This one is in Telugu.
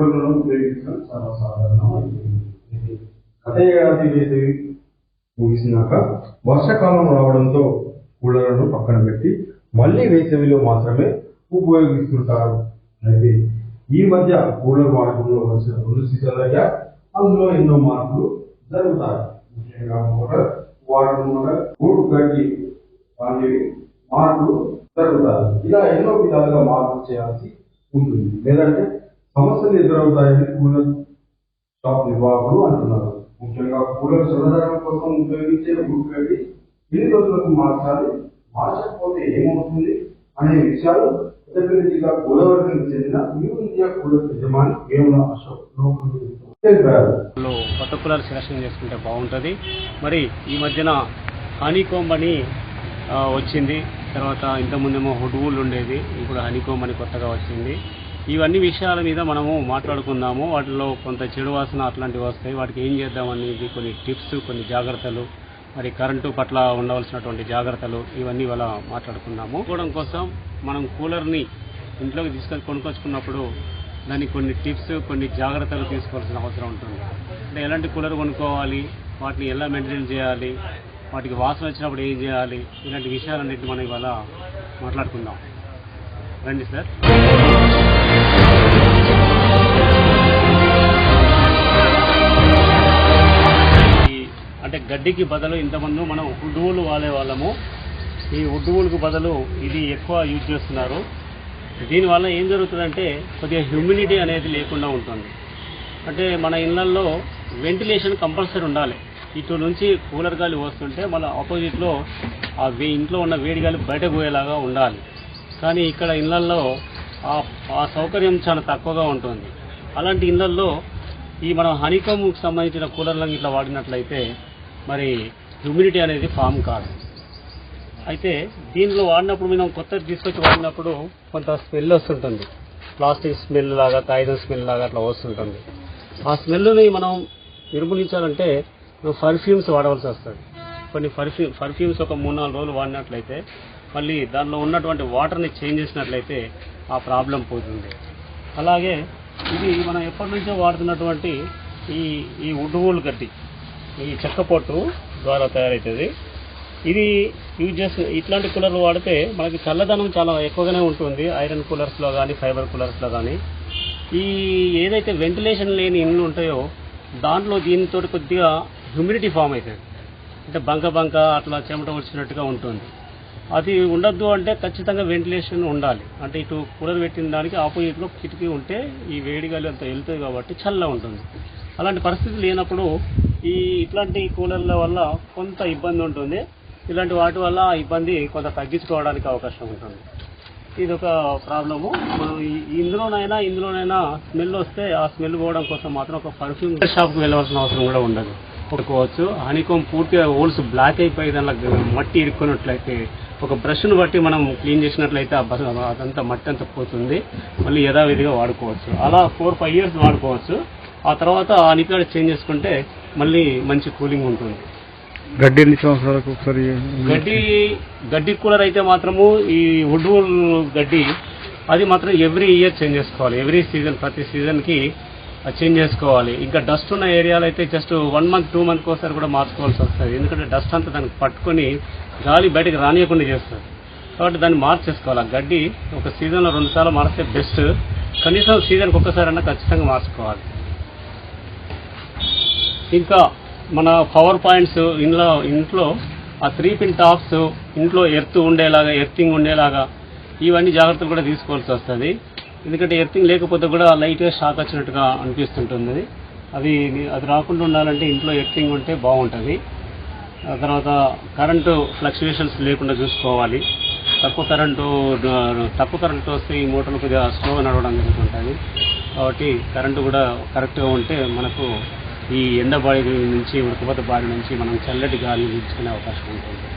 వనరులను ఉపయోగించడం చాలా సర్వసాధారణమైంది గతేడాది వేసి ముగిసినాక వర్షాకాలం రావడంతో కూలర్లను పక్కన పెట్టి మళ్ళీ వేసవిలో మాత్రమే ఉపయోగిస్తుంటారు. అయితే ఈ మధ్య కూలర్ వాడకంలో వచ్చిన రెండు సీజన్లయ్యా అందులో ఎన్నో మార్పులు జరుగుతాయి. ముఖ్యంగా మోటార్ వాటర్ మోటార్ గూడు గడ్డి వంటివి మార్పులు జరుగుతాయి. ఇలా ఎన్నో విధాలుగా మార్పులు చేయాల్సి ఉంటుంది. లేదంటే సమస్యలు ఎదురవుతాయని కూలర్ షాప్ నిర్వాహకులు అంటున్నారు. ముఖ్యంగా కూలర్ చల్లదనం కోసం ఉపయోగించే గూడు ఎన్ని రోజులకు మార్చాలి? మార్చకపోతే ఏమవుతుంది అనే విషయాలు పెద్దపల్లి జిల్లా గోదావరికి చెందిన న్యూ ఇండియా కూలర్ యజమాని వేముల అశోక్ కొత్త కూలర్ సెలక్షన్ చేసుకుంటే బాగుంటుంది. మరి ఈ మధ్యన హనీకోంబ్ అని వచ్చింది. తర్వాత ఇంతకుముందేమో హుడ్వూల్ ఉండేది. ఇప్పుడు హనీకోంబ్ అని కొత్తగా వచ్చింది. ఇవన్నీ విషయాల మీద మనము మాట్లాడుకుందాము. వాటిలో కొంత చెడు వాసన అట్లాంటివి వస్తాయి. వాటికి ఏం చేద్దాం అనేది కొన్ని టిప్స్ కొన్ని జాగ్రత్తలు మరి కరెంటు పట్ల ఉండవలసినటువంటి జాగ్రత్తలు ఇవన్నీ ఇవాళ మాట్లాడుకుందాము. కోవడం కోసం మనం కూలర్ని ఇంట్లోకి తీసుకొని కొనుక్కొచ్చుకున్నప్పుడు దానికి కొన్ని టిప్స్ కొన్ని జాగ్రత్తలు తీసుకోవాల్సిన అవసరం ఉంటుంది. అంటే ఎలాంటి కూలర్ కొనుక్కోవాలి? వాటిని ఎలా మెయింటైన్ చేయాలి? వాటికి వాసన వచ్చినప్పుడు ఏం చేయాలి? ఇలాంటి విషయాలన్నింటినీ మనం ఇవాళ మాట్లాడుకుందాం. రండి సార్. గడ్డికి బదులు ఇంతమంది మనం ఉడ్డువులు వాడే వాళ్ళము. ఈ ఉడ్డువులకు బదులు ఇది ఎక్కువ యూజ్ చేస్తున్నారు. దీనివల్ల ఏం జరుగుతుందంటే కొద్దిగా హ్యూమిడిటీ అనేది లేకుండా ఉంటుంది. అంటే మన ఇళ్ళల్లో వెంటిలేషన్ కంపల్సరీ ఉండాలి. ఇటు నుంచి కూలర్ గాలి వస్తుంటే మన ఆపోజిట్లో ఆ వే ఇంట్లో ఉన్న వేడి గాలి బయట పోయేలాగా ఉండాలి. కానీ ఇక్కడ ఇళ్ళల్లో ఆ సౌకర్యం చాలా తక్కువగా ఉంటుంది. అలాంటి ఇళ్ళల్లో ఈ మనం హనీకమ్కి సంబంధించిన కూలర్లను ఇట్లా వాడినట్లయితే మరి హ్యూమిడిటీ అనేది ఫామ్ కాదు. అయితే దీనిలో వాడినప్పుడు మనం కొత్తది తీసుకొచ్చి వాడినప్పుడు కొంత స్మెల్ వస్తుంటుంది. ప్లాస్టిక్ స్మెల్ లాగా కాగితం స్మెల్ లాగా అట్లా వస్తుంటుంది. ఆ స్మెల్ని మనం నిర్మూలించాలంటే మనం పర్ఫ్యూమ్స్ వాడవలసి వస్తుంది. కొన్ని పర్ఫ్యూమ్ పర్ఫ్యూమ్స్ ఒక మూడు నాలుగు రోజులు వాడినట్లయితే మళ్ళీ దానిలో ఉన్నటువంటి వాటర్ని చేంజ్ చేసినట్లయితే ఆ ప్రాబ్లం పోతుంది. అలాగే ఇది మనం ఎప్పటి నుంచో వాడుతున్నటువంటి ఈ ఈ ఉడ్డుగోలు గడ్డి. ఈ చెక్క పొట్టు ద్వారా తయారవుతుంది ఇది యూజ్ చేసి ఇట్లాంటి కూలర్లు వాడితే మనకి చల్లదనం చాలా ఎక్కువగానే ఉంటుంది. ఐరన్ కూలర్స్లో కానీ ఫైబర్ కూలర్స్లో కానీ ఈ ఏదైతే వెంటిలేషన్ లేని ఇండ్లు ఉంటాయో దాంట్లో దీనితో కొద్దిగా హ్యూమిడిటీ ఫామ్ అవుతుంది అంటే బంక బంక అట్లా చెమట వచ్చినట్టుగా ఉంటుంది. అది ఉండద్దు అంటే ఖచ్చితంగా వెంటిలేషన్ ఉండాలి. అంటే ఇటు కూలర్ పెట్టిన దానికి ఆపోజిట్లో కిటికీ ఉంటే ఈ వేడి గాలి అంత వెళ్తుంది కాబట్టి చల్ల ఉంటుంది. అలాంటి పరిస్థితి లేనప్పుడు ఈ ఇట్లాంటి కూలర్ల వల్ల కొంత ఇబ్బంది ఉంటుంది. ఇలాంటి వాటి వల్ల ఆ ఇబ్బంది కొంత తగ్గించుకోవడానికి అవకాశం ఉంటుంది. ఇది ఒక ప్రాబ్లము. మనం ఇందులోనైనా ఇందులోనైనా స్మెల్ వస్తే ఆ స్మెల్ పోవడం కోసం మాత్రం ఒక పర్ఫ్యూమ్ షాప్కి వెళ్ళవలసిన అవసరం కూడా ఉండదు. కొనుక్కోవచ్చు. హనీకోమ్ పూర్తిగా హోల్స్ బ్లాక్ అయిపోయి దానిలో మట్టి ఇరుక్కున్నట్లయితే ఒక బ్రష్ను బట్టి మనం క్లీన్ చేసినట్లయితే ఆ బస్ అదంతా మట్టి అంతా పోతుంది. మళ్ళీ యథావిధిగా వాడుకోవచ్చు. అలా ఫోర్ ఫైవ్ ఇయర్స్ వాడుకోవచ్చు. ఆ తర్వాత ఆ నిప్యాడ్ చేంజ్ చేసుకుంటే మళ్ళీ మంచి కూలింగ్ ఉంటుంది. గడ్డి ఎన్ని సంవత్సరాలకు ఒకసారి గడ్డి గడ్డి కూలర్ అయితే మాత్రము ఈ వుడ్ గడ్డి అది మాత్రం ఎవ్రీ ఇయర్ చేంజ్ చేసుకోవాలి. ఎవ్రీ సీజన్ ప్రతి సీజన్కి చేంజ్ చేసుకోవాలి. ఇంకా డస్ట్ ఉన్న ఏరియాలో అయితే just one month two month ఒకసారి కూడా మార్చుకోవాల్సి వస్తుంది. ఎందుకంటే డస్ట్ అంతా దానికి పట్టుకొని గాలి బయటకు రానియకుండా చేస్తుంది. కాబట్టి దాన్ని మార్చేసుకోవాలి. ఆ గడ్డి ఒక సీజన్లో రెండు సార్లు మారిస్తే బెస్ట్. కనీసం సీజన్కి ఒక్కసారైనా ఖచ్చితంగా మార్చుకోవాలి. ఇంకా మన పవర్ పాయింట్స్ ఇంట్లో ఇంట్లో ఆ త్రీ పిన్ టాప్స్ ఇంట్లో ఎర్త్ ఉండేలాగా ఎర్తింగ్ ఉండేలాగా ఇవన్నీ జాగ్రత్తలు కూడా తీసుకోవాల్సి వస్తుంది. ఎందుకంటే ఎర్తింగ్ లేకపోతే కూడా లైట్గా షాక్ వచ్చినట్టుగా అనిపిస్తుంటుంది. అది అది రాకుండా ఉండాలంటే ఇంట్లో ఎర్తింగ్ ఉంటే బాగుంటుంది. ఆ తర్వాత కరెంటు ఫ్లక్చువేషన్స్ లేకుండా చూసుకోవాలి. తక్కువ కరెంటు తక్కువ కరెంటు వస్తే ఈ మోటార్లు కొద్దిగా స్లోగా నడవడం జరుగుతుంటుంది. కాబట్టి కరెంటు కూడా కరెక్ట్గా ఉంటే మనకు ఈ ఎండబాడి నుంచి ఉడకపోత బారి నుంచి మనం చల్లటి గాలిని పీల్చుకునే అవకాశం ఉంటుంది.